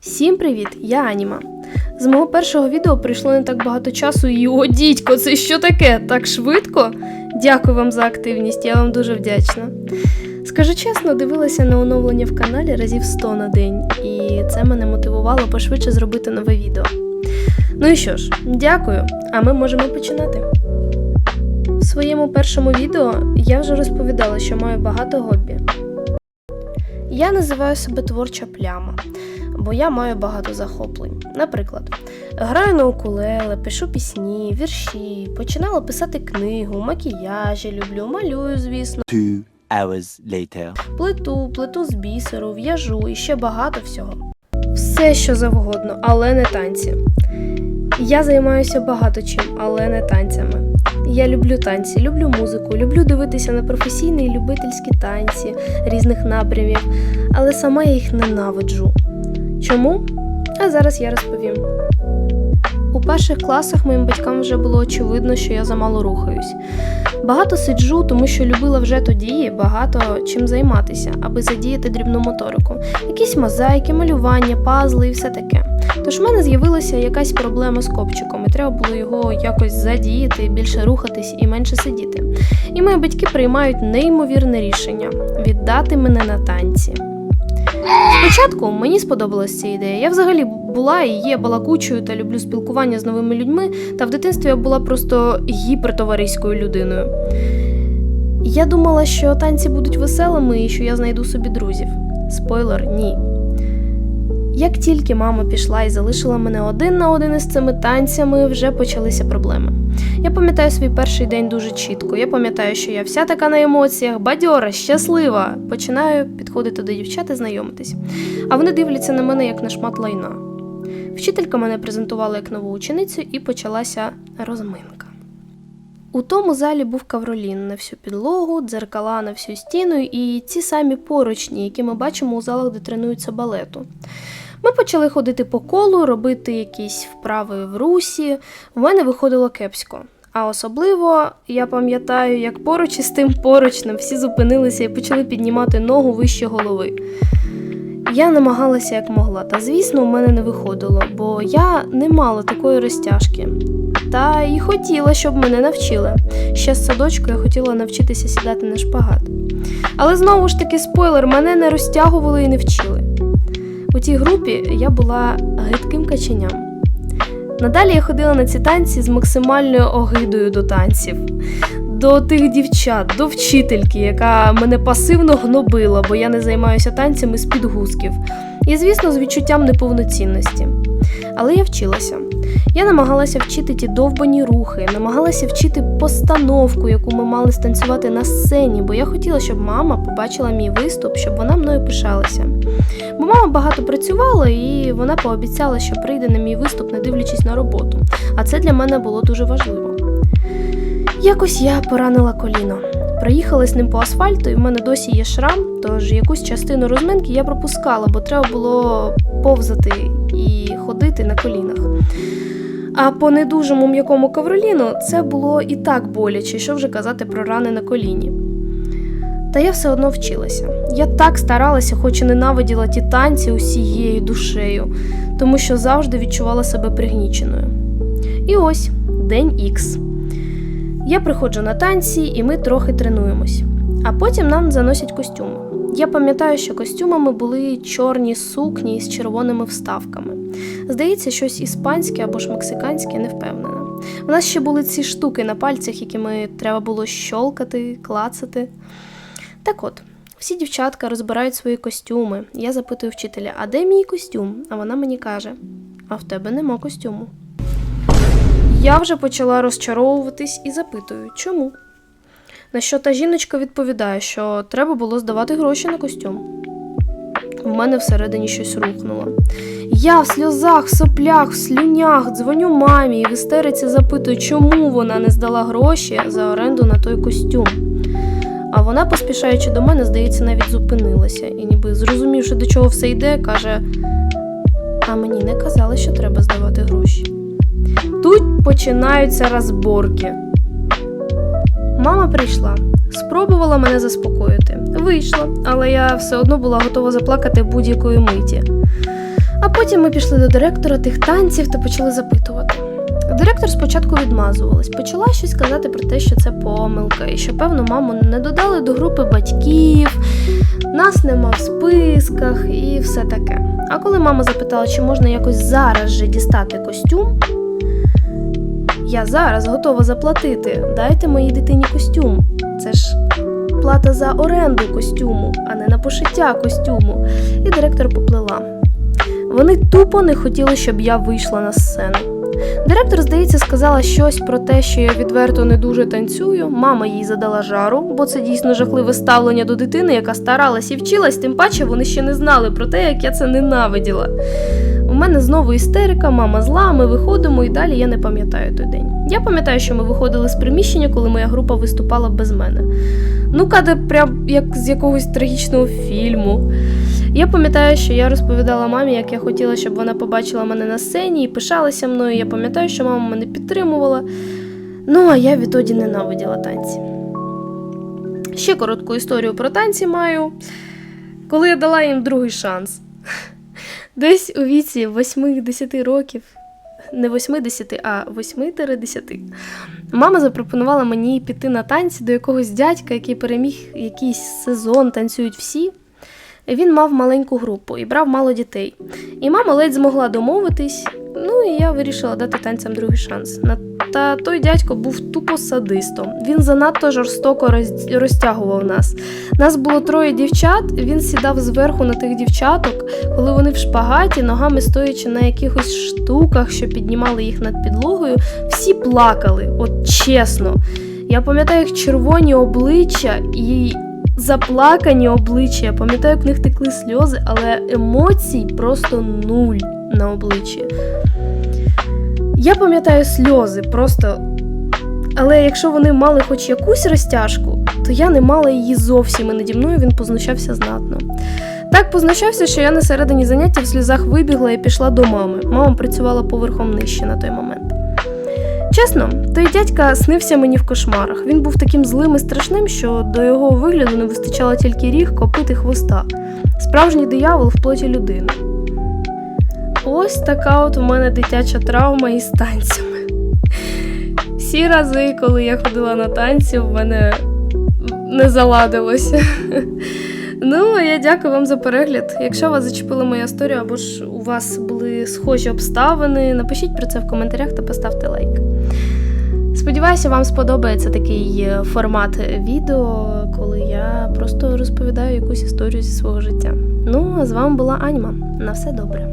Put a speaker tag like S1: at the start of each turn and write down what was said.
S1: Всім привіт! Я Аніма. З мого першого відео пройшло не так багато часу, і о, дідько, це що таке? Так швидко? Дякую вам за активність, я вам дуже вдячна. Скажу чесно, дивилася на оновлення в каналі разів 100 на день, і це мене мотивувало пошвидше зробити нове відео. Ну і що ж, дякую, а ми можемо починати. В своєму першому відео я вже розповідала, що маю багато хобі. Я називаю себе творча пляма, бо я маю багато захоплень. Наприклад, граю на укулеле, пишу пісні, вірші, починала писати книгу, макіяжі люблю, малюю, звісно,
S2: Two hours later.
S1: плиту, плиту з бісеру, в'яжу і ще багато всього. Все, що завгодно, але не танці. Я займаюся багато чим, але не танцями. Я люблю танці, люблю музику, люблю дивитися на професійні і любительські танці різних напрямів, але сама я їх ненавиджу. Чому? А зараз я розповім. У перших класах моїм батькам вже було очевидно, що я замало рухаюсь. Багато сиджу, тому що любила вже тоді багато чим займатися, аби задіяти дрібну моторику. Якісь мозаїки, малювання, пазли і все таке. Тож в мене з'явилася якась проблема з копчиком, і треба було його якось задіяти, більше рухатись і менше сидіти. І мої батьки приймають неймовірне рішення віддати мене на танці. Спочатку мені сподобалася ця ідея. Я взагалі була і є балакучою та люблю спілкування з новими людьми, та в дитинстві я була просто гіпертовариською людиною. Я думала, що танці будуть веселими і що я знайду собі друзів. Спойлер, ні. Як тільки мама пішла і залишила мене один на один із цими танцями, вже почалися проблеми. Я пам'ятаю свій перший день дуже чітко. Я пам'ятаю, що я вся така на емоціях, бадьора, щаслива. Починаю підходити до дівчат і знайомитись. А вони дивляться на мене як на шмат лайна. Вчителька мене презентувала як нову ученицю і почалася розминка. У тому залі був кавролін на всю підлогу, дзеркала на всю стіну і ці самі поручні, які ми бачимо у залах, де тренуються балету. Ми почали ходити по колу, робити якісь вправи в русі. У мене виходило кепсько. А особливо я пам'ятаю, як поруч із тим поручним всі зупинилися і почали піднімати ногу вище голови. Я намагалася як могла, та звісно, у мене не виходило, бо я не мала такої розтяжки. Та і хотіла, щоб мене навчили. Ще з садочку я хотіла навчитися сідати на шпагат. Але знову ж таки, спойлер, мене не розтягували і не вчили. У тій групі я була гидким каченям. Надалі я ходила на ці танці з максимальною огидою до танців, до тих дівчат, до вчительки, яка мене пасивно гнобила, бо я не займаюся танцями з підгузків. І, звісно, з відчуттям неповноцінності. Але я вчилася. Я намагалася вчити ті довбані рухи, намагалася вчити постановку, яку ми мали станцювати на сцені, бо я хотіла, щоб мама побачила мій виступ, щоб вона мною пишалася. Бо мама багато працювала і вона пообіцяла, що прийде на мій виступ, не дивлячись на роботу. А це для мене було дуже важливо. Якось я поранила коліно. Проїхала з ним по асфальту, і в мене досі є шрам, тож якусь частину розминки я пропускала, бо треба було повзати і ходити на колінах. А по недужому м'якому ковроліну це було і так боляче, що вже казати про рани на коліні. Та я все одно вчилася. Я так старалася, хоч і ненавиділа ті танці усією душею, тому що завжди відчувала себе пригніченою. І ось день Ікс. Я приходжу на танці, і ми трохи тренуємось. А потім нам заносять костюми. Я пам'ятаю, що костюмами були чорні сукні з червоними вставками. Здається, щось іспанське або ж мексиканське, не впевнена. У нас ще були ці штуки на пальцях, якими треба було щолкати, клацати. Так от, всі дівчатка розбирають свої костюми. Я запитую вчителя, а де мій костюм? А вона мені каже: А в тебе нема костюму. Я вже почала розчаровуватись і запитую, чому? На що та жіночка відповідає, що треба було здавати гроші на костюм. У мене всередині щось рухнуло. Я в сльозах, в соплях, в слюнях дзвоню мамі і в істериці запитую, чому вона не здала гроші за оренду на той костюм. А вона, поспішаючи до мене, здається, навіть зупинилася і, ніби зрозумівши, до чого все йде, каже: А мені не казали, що треба здавати гроші. Тут починаються розборки. Мама прийшла, спробувала мене заспокоїти. Вийшла, але я все одно була готова заплакати будь-якої миті. А потім ми пішли до директора тих танців та почали запитувати. Директор спочатку відмазувалась, почала щось казати про те, що це помилка, і що, певно, маму не додали до групи батьків, нас нема в списках і все таке. А коли мама запитала, чи можна якось зараз же дістати костюм, я зараз готова заплатити. Дайте моїй дитині костюм. Це ж плата за оренду костюму, а не на пошиття костюму. І директор поплила. Вони тупо не хотіли, щоб я вийшла на сцену. Директор, здається, сказала щось про те, що я відверто не дуже танцюю. Мама їй задала жару, бо це дійсно жахливе ставлення до дитини, яка старалась і вчилась, тим паче вони ще не знали про те, як я це ненавиділа. У мене знову істерика, мама зла, ми виходимо і далі я не пам'ятаю той день. Я пам'ятаю, що ми виходили з приміщення, коли моя група виступала без мене. Ну, каде, прям як з якогось трагічного фільму. Я пам'ятаю, що я розповідала мамі, як я хотіла, щоб вона побачила мене на сцені і пишалася мною. Я пам'ятаю, що мама мене підтримувала. Ну, а я відтоді ненавиділа танці. Ще коротку історію про танці маю. Коли я дала їм другий шанс. Десь у віці 8-10 років, не 80, а 8-10, мама запропонувала мені піти на танці до якогось дядька, який переміг якийсь сезон, танцюють всі. Він мав маленьку групу і брав мало дітей. І мама ледь змогла домовитись. Ну і я вирішила дати танцям другий шанс. На- Та той дядько був тупо садистом. Він занадто жорстоко розтягував нас. Нас було троє дівчат. Він сідав зверху на тих дівчаток, коли вони в шпагаті, ногами стоячи на якихось штуках, що піднімали їх над підлогою. Всі плакали, от чесно. Я пам'ятаю їх червоні обличчя і заплакані обличчя. Я пам'ятаю, як в них текли сльози, але емоцій просто нуль на обличчі. Я пам'ятаю сльози, просто. Але якщо вони мали хоч якусь розтяжку, то я не мала її зовсім, і наді мною він познущався знатно. Так познущався, що я на середині заняття в сльозах вибігла і пішла до мами. Мама працювала поверхом нижче на той момент. Чесно, той дядька снився мені в кошмарах. Він був таким злим і страшним, що до його вигляду не вистачало тільки ріг, копит і хвоста. Справжній диявол в плоті людини. Ось така от у мене дитяча травма із танцями. Всі рази, коли я ходила на танці, в мене не заладилося. Ну, я дякую вам за перегляд. Якщо вас зачепила моя історія, або ж у вас були схожі обставини, напишіть про це в коментарях та поставте лайк. Сподіваюся, вам сподобається такий е, формат відео, коли я просто розповідаю якусь історію зі свого життя. Ну, а з вами була Аньма. На все добре.